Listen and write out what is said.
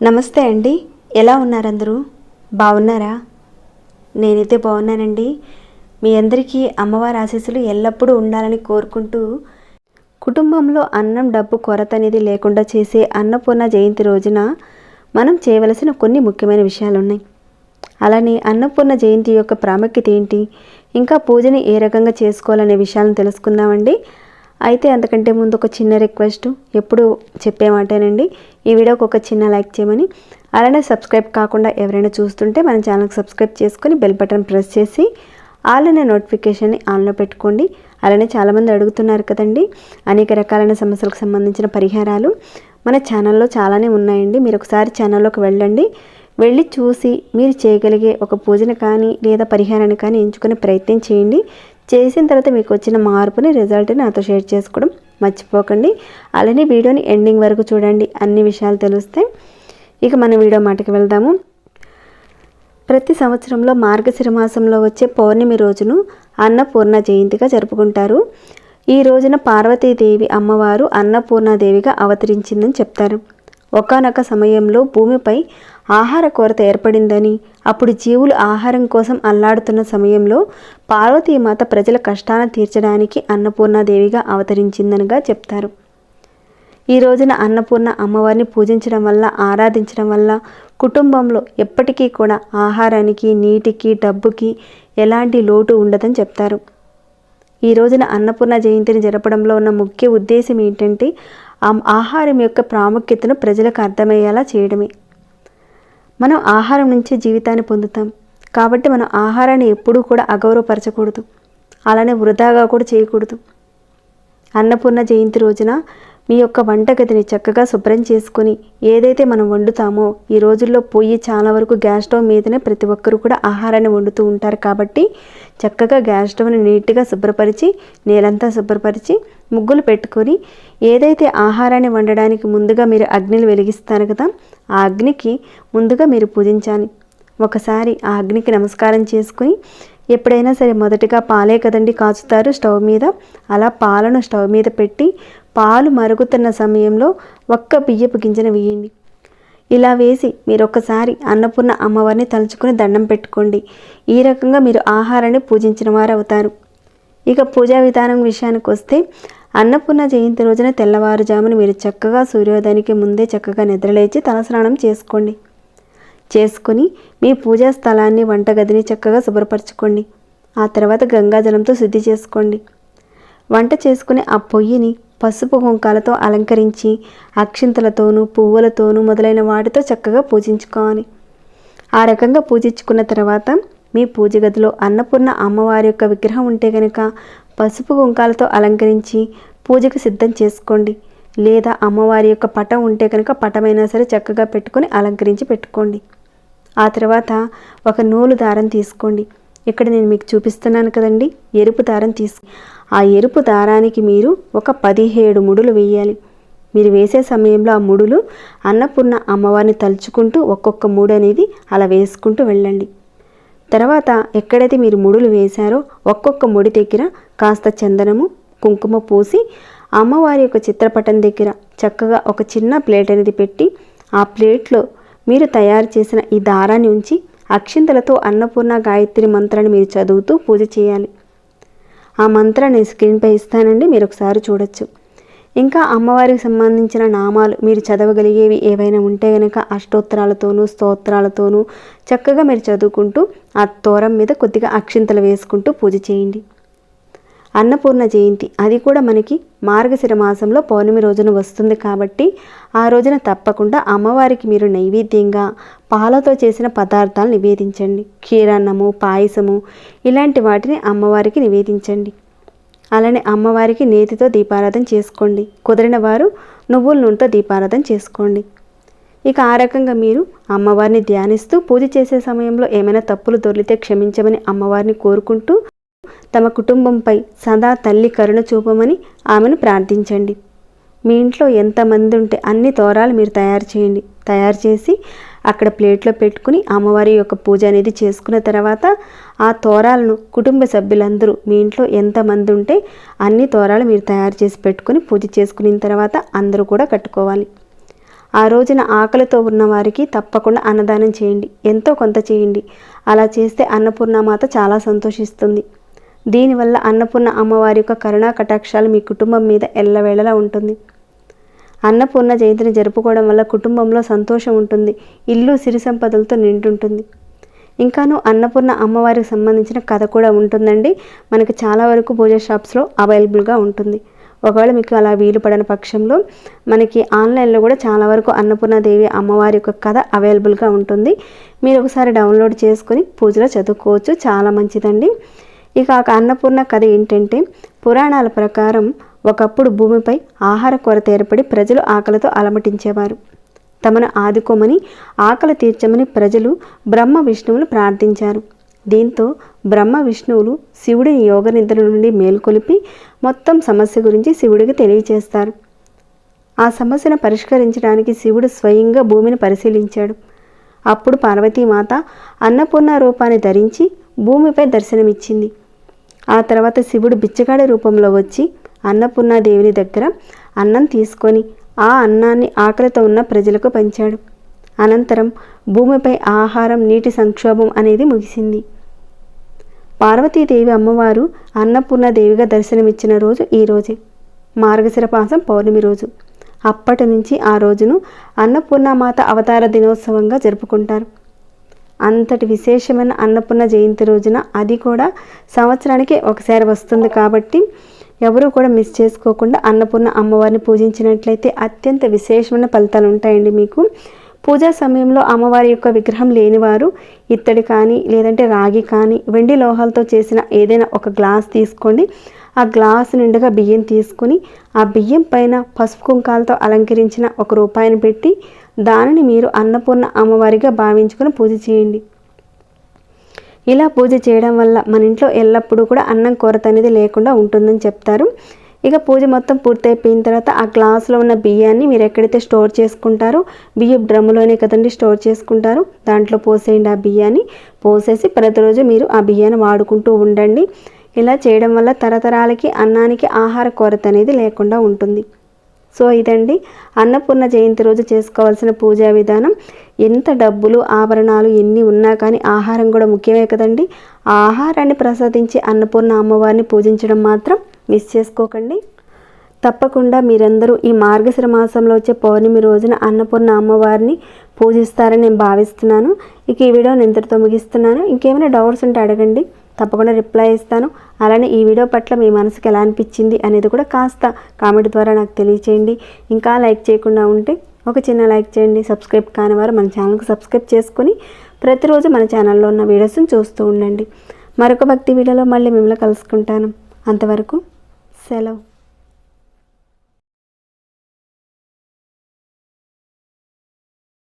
నమస్తే అండి. ఎలా ఉన్నారు అందరూ బాగున్నారా? నేనైతే బాగున్నానండి. మీ అందరికీ అమ్మవారి ఆశీస్సులు ఎల్లప్పుడూ ఉండాలని కోరుకుంటూ కుటుంబంలో అన్నం డబ్బు కొరత అనేది లేకుండా చేసే అన్నపూర్ణ జయంతి రోజున మనం చేయవలసిన కొన్ని ముఖ్యమైన విషయాలు ఉన్నాయి అలానే అన్నపూర్ణ జయంతి యొక్క ప్రాముఖ్యత ఏంటి? ఇంకా పూజని ఏ రకంగా చేసుకోవాలనే విషయాలను తెలుసుకుందామండి. అయితే అంతకంటే ముందు ఒక చిన్న రిక్వెస్ట్. ఎప్పుడు చెప్పే మాటేనండి. ఈ వీడియోకి ఒక చిన్న లైక్ చేయమని. అలానే సబ్స్క్రైబ్ కాకుండా ఎవరైనా చూస్తుంటే మన ఛానల్కి సబ్స్క్రైబ్ చేసుకొని బెల్ బటన్ ప్రెస్ చేసి ఆల్ అనే నోటిఫికేషన్ని ఆన్లో పెట్టుకోండి. అలానే చాలామంది అడుగుతున్నారు కదండి. అనేక రకాలైన సమస్యలకు సంబంధించిన పరిహారాలు మన ఛానల్లో చాలానే ఉన్నాయండి. మీరు ఒకసారి ఛానల్లోకి వెళ్ళండి. వెళ్ళి చూసి మీరు చేయగలిగే ఒక పూజను కానీ లేదా పరిహారాన్ని కానీ ఎంచుకునే ప్రయత్నం చేయండి. చేసిన తర్వాత మీకు వచ్చిన మార్పుని రిజల్ట్ని నాతో షేర్ చేసుకోవడం మర్చిపోకండి. అలానే వీడియోని ఎండింగ్ వరకు చూడండి. అన్ని విషయాలు తెలుస్తాయి. ఇక మన వీడియో మాటకి వెళ్దాము. ప్రతి సంవత్సరంలో మార్గశిర మాసంలో వచ్చే పౌర్ణమి రోజును అన్నపూర్ణ జయంతిగా జరుపుకుంటారు. ఈ రోజున పార్వతీదేవి అమ్మవారు అన్నపూర్ణాదేవిగా అవతరించిందని చెప్తారు. ఒకనొక సమయంలో భూమిపై ఆహార కొరత ఏర్పడిందని అప్పుడు జీవులు ఆహారం కోసం అల్లాడుతున్న సమయంలో పార్వతీమాత ప్రజల కష్టాన్ని తీర్చడానికి అన్నపూర్ణాదేవిగా అవతరించిందనగా చెప్తారు. ఈ రోజున అన్నపూర్ణ అమ్మవారిని పూజించడం వల్ల ఆరాధించడం వల్ల కుటుంబంలో ఎప్పటికీ కూడా ఆహారానికి నీటికి డబ్బుకి ఎలాంటి లోటు ఉండదని చెప్తారు. ఈ రోజున అన్నపూర్ణ జయంతిని జరపడంలో ఉన్న ముఖ్య ఉద్దేశం ఏంటంటే ఆహారం యొక్క ప్రాముఖ్యతను ప్రజలకు అర్థమయ్యేలా చేయడమే. మనం ఆహారం నుంచే జీవితాన్ని పొందుతాం. కాబట్టి మనం ఆహారాన్ని ఎప్పుడూ కూడా అగౌరవపరచకూడదు. అలానే వృధాగా కూడా చేయకూడదు. అన్నపూర్ణ జయంతి రోజున మీ యొక్క వంటగదిని చక్కగా శుభ్రం చేసుకొని ఏదైతే మనం వండుతామో ఈ రోజుల్లో పొయ్యి చాలా వరకు గ్యాస్ స్టవ్ మీదనే ప్రతి ఒక్కరు కూడా ఆహారాన్ని వండుతూ ఉంటారు కాబట్టి చక్కగా గ్యాస్ స్టవ్ని నీట్గా శుభ్రపరిచి నేలంతా శుభ్రపరిచి ముగ్గులు పెట్టుకొని ఏదైతే ఆహారాన్ని వండడానికి ముందుగా మీరు అగ్నిని వెలిగిస్తారు కదా ఆ అగ్నికి ముందుగా మీరు పూజించాలి. ఒకసారి ఆ అగ్నికి నమస్కారం చేసుకుని ఎప్పుడైనా సరే మొదటిగా పాలే కదండి కాచుతారు స్టవ్ మీద. అలా పాలను స్టవ్ మీద పెట్టి పాలు మరుగుతున్న సమయంలో ఒక్క బియ్యపు గింజను వేయండి. ఇలా వేసి మీరు ఒక్కసారి అన్నపూర్ణ అమ్మవారిని తలుచుకుని దండం పెట్టుకోండి. ఈ రకంగా మీరు ఆహారాన్ని పూజించిన వారు అవుతారు ఇక పూజా విధానం విషయానికి వస్తే అన్నపూర్ణ జయంతి రోజున తెల్లవారుజామున మీరు చక్కగా సూర్యోదయానికి ముందే చక్కగా నిద్రలేచి తలస్నానం చేసుకోండి. చేసుకుని మీ పూజా స్థలాన్ని వంటగదిని చక్కగా శుభ్రపరచుకోండి. ఆ తర్వాత గంగాజలంతో శుద్ధి చేసుకోండి. వంట చేసుకునే ఆ పొయ్యిని పసుపు కుంకాలతో అలంకరించి అక్షింతలతోనూ పువ్వులతోనూ మొదలైన వాటితో చక్కగా పూజించుకోవాలి. ఆ రకంగా పూజించుకున్న తర్వాత మీ పూజ గదిలో అన్నపూర్ణ అమ్మవారి యొక్క విగ్రహం ఉంటే కనుక పసుపు కుంకాలతో అలంకరించి పూజకు సిద్ధం చేసుకోండి. లేదా అమ్మవారి యొక్క పటం ఉంటే కనుక పటమైనా సరే చక్కగా పెట్టుకొని అలంకరించి పెట్టుకోండి. ఆ తర్వాత ఒక నూలు దారం తీసుకోండి. ఇక్కడ నేను మీకు చూపిస్తున్నాను కదండి ఎరుపు దారం తీసు ఆ ఎరుపు దారానికి మీరు ఒక పదిహేడు ముడులు వేయాలి. మీరు వేసే సమయంలో ఆ ముడులు అన్నపూర్ణ అమ్మవారిని తలుచుకుంటూ ఒక్కొక్క మూడు అనేది అలా వేసుకుంటూ వెళ్ళండి. తర్వాత ఎక్కడైతే మీరు ముడులు వేశారో ఒక్కొక్క ముడి దగ్గర కాస్త చందనము కుంకుమ పూసి అమ్మవారి యొక్క చిత్రపటం దగ్గర చక్కగా ఒక చిన్న ప్లేట్ అనేది పెట్టి ఆ ప్లేట్లో మీరు తయారు చేసిన ఈ దారాన్ని ఉంచి అక్షింతలతో అన్నపూర్ణ గాయత్రి మంత్రాన్ని మీరు చదువుతూ పూజ చేయాలి. ఆ మంత్రాన్ని స్క్రీన్పై ఇస్తానండి మీరు ఒకసారి చూడొచ్చు. ఇంకా అమ్మవారికి సంబంధించిన నామాలు మీరు చదవగలిగేవి ఏవైనా ఉంటే కనుక అష్టోత్తరాలతోనూ స్తోత్రాలతోనూ చక్కగా మీరు చదువుకుంటూ ఆ తోరం మీద కొద్దిగా అక్షింతలు వేసుకుంటూ పూజ చేయండి. అన్నపూర్ణ జయంతి. అది కూడా మనకి మార్గశిర మాసంలో పౌర్ణమి రోజున వస్తుంది కాబట్టి ఆ రోజున తప్పకుండా అమ్మవారికి మీరు నైవేద్యంగా పాలతో చేసిన పదార్థాలు నివేదించండి. క్షీరాన్నము పాయసము ఇలాంటి వాటిని అమ్మవారికి నివేదించండి. అలానే అమ్మవారికి నేతితో దీపారాధన చేసుకోండి. కుదిరిన వారు నువ్వుల నూనెతో దీపారాధన చేసుకోండి. ఇక ఆ రకంగా మీరు అమ్మవారిని ధ్యానిస్తూ పూజ చేసే సమయంలో ఏమైనా తప్పులు దొరికితే క్షమించమని అమ్మవారిని కోరుకుంటూ తమ కుటుంబంపై సదా తల్లి కరుణ చూపమని ఆమెను ప్రార్థించండి. మీ ఇంట్లో ఎంతమంది ఉంటే అన్ని తోరాలు మీరు తయారు చేయండి. తయారు చేసి అక్కడ ప్లేట్లో పెట్టుకుని అమ్మవారి యొక్క పూజ అనేది చేసుకున్న తర్వాత ఆ తోరాలను కుటుంబ సభ్యులందరూ మీ ఇంట్లో ఎంతమంది ఉంటే అన్ని తోరాలు మీరు తయారు చేసి పెట్టుకుని పూజ చేసుకున్న తర్వాత అందరూ కూడా కట్టుకోవాలి. ఆ రోజున ఆకలితో ఉన్న వారికి తప్పకుండా అన్నదానం చేయండి. ఎంతో కొంత చేయండి. అలా చేస్తే అన్నపూర్ణమాత చాలా సంతోషిస్తుంది. దీనివల్ల అన్నపూర్ణ అమ్మవారి యొక్క కరుణా కటాక్షాలు మీ కుటుంబం మీద ఎల్లవేళలా ఉంటుంది. అన్నపూర్ణ జయంతిని జరుపుకోవడం వల్ల కుటుంబంలో సంతోషం ఉంటుంది ఇల్లు సిరి సంపదలతో నిండుంటుంది. ఇంకాను అన్నపూర్ణ అమ్మవారికి సంబంధించిన కథ కూడా ఉంటుందండి. మనకి చాలా వరకు పూజ షాప్స్లో అవైలబుల్గా ఉంటుంది. ఒకవేళ మీకు అలా వీలు పడని పక్షంలో మనకి ఆన్లైన్లో కూడా చాలా వరకు అన్నపూర్ణాదేవి అమ్మవారి యొక్క కథ అవైలబుల్గా ఉంటుంది. మీరు ఒకసారి డౌన్లోడ్ చేసుకొని పూజలో చదువుకోవచ్చు. చాలా మంచిదండి. ఇక ఆ అన్నపూర్ణ కథ ఏంటంటే పురాణాల ప్రకారం ఒకప్పుడు భూమిపై ఆహార కొరత ఏర్పడి ప్రజలు ఆకలితో అలమటించేవారు. తమను ఆదుకోమని ఆకలి తీర్చమని ప్రజలు బ్రహ్మ విష్ణువులు ప్రార్థించారు. దీంతో బ్రహ్మ విష్ణువులు శివుడిని యోగ నిద్ర నుండి మేల్కొలిపి మొత్తం సమస్య గురించి శివుడికి తెలియచేస్తారు. ఆ సమస్యను పరిష్కరించడానికి శివుడు స్వయంగా భూమిని పరిశీలించాడు. అప్పుడు పార్వతీమాత అన్నపూర్ణ రూపాన్ని ధరించి భూమిపై దర్శనమిచ్చింది. ఆ తర్వాత శివుడు బిచ్చగాడి రూపంలో వచ్చి అన్నపూర్ణాదేవిని దగ్గర అన్నం తీసుకొని ఆ అన్నాన్ని ఆకలితో ఉన్న ప్రజలకు పంచాడు. అనంతరం భూమిపై ఆహారం నీటి సంక్షోభం అనేది ముగిసింది. పార్వతీదేవి అమ్మవారు అన్నపూర్ణదేవిగా దర్శనమిచ్చిన రోజు ఈ రోజే మార్గశిర మాసం పౌర్ణమి రోజు. అప్పటి నుంచి ఆ రోజును అన్నపూర్ణమాత అవతార దినోత్సవంగా జరుపుకుంటారు. అంతటి విశేషమైన అన్నపూర్ణ జయంతి రోజున అది కూడా సంవత్సరానికి ఒకసారి వస్తుంది కాబట్టి ఎవరూ కూడా మిస్ చేసుకోకుండా అన్నపూర్ణ అమ్మవారిని పూజించినట్లయితే అత్యంత విశేషమైన ఫలితాలు ఉంటాయండి మీకు. పూజా సమయంలో అమ్మవారి యొక్క విగ్రహం లేనివారు ఇత్తడి కానీ లేదంటే రాగి కానీ వెండి లోహాలతో చేసిన ఏదైనా ఒక గ్లాస్ తీసుకోండి. ఆ గ్లాసు నిండుగా బియ్యం తీసుకుని ఆ బియ్యం పైన పసుపు కుంకాలతో అలంకరించిన ఒక రూపాయిని పెట్టి దానిని మీరు అన్నపూర్ణ అమ్మవారిగా భావించుకొని పూజ చేయండి. ఇలా పూజ చేయడం వల్ల మన ఇంట్లో ఎల్లప్పుడూ కూడా అన్నం కొరత అనేది లేకుండా ఉంటుందని చెప్తారు. ఇక పూజ మొత్తం పూర్తయిపోయిన తర్వాత ఆ గ్లాసులో ఉన్న బియ్యాన్ని మీరు ఎక్కడైతే స్టోర్ చేసుకుంటారో బియ్యం డ్రమ్ములోనే కదండి స్టోర్ చేసుకుంటారు. దాంట్లో పోసేయండి ఆ బియ్యాన్ని. పోసేసి ప్రతిరోజు మీరు ఆ బియ్యాన్ని వాడుకుంటూ ఉండండి. ఇలా చేయడం వల్ల తరతరాలకి అన్నానికి ఆహార కొరత అనేది లేకుండా ఉంటుంది. సో ఇదండి. అన్నపూర్ణ జయంతి రోజు చేసుకోవాల్సిన పూజా విధానం. ఎంత డబ్బులు ఆభరణాలు ఎన్ని ఉన్నా కానీ ఆహారం కూడా ముఖ్యమే కదండి. ఆ ఆహారాన్ని ప్రసాదించి అన్నపూర్ణ అమ్మవారిని పూజించడం మాత్రం మిస్ చేసుకోకండి. తప్పకుండా మీరందరూ ఈ మార్గశిర మాసంలో వచ్చే పౌర్ణమి రోజున అన్నపూర్ణ అమ్మవారిని పూజిస్తారని నేను భావిస్తున్నాను. ఇక ఈ వీడియోని ఇంతటితో ముగిస్తున్నాను. ఇంకేమైనా డౌట్స్ ఉంటే అడగండి. తప్పకుండా రిప్లై ఇస్తాను. అలానే ఈ వీడియో పట్ల మీ మనసుకి ఎలా అనిపించింది అనేది కూడా కాస్త కామెంట్ ద్వారా నాకు తెలియచేయండి. ఇంకా లైక్ చేయకుండా ఉంటే ఒక చిన్న లైక్ చేయండి. సబ్స్క్రైబ్ కాని వారు మన ఛానల్కి సబ్స్క్రైబ్ చేసుకొని ప్రతిరోజు మన ఛానల్లో ఉన్న వీడియోస్ని చూస్తూ ఉండండి. మరొక భక్తి వీడియోలో మళ్ళీ మిమ్మల్ని కలుసుకుంటాను. అంతవరకు సెలవు.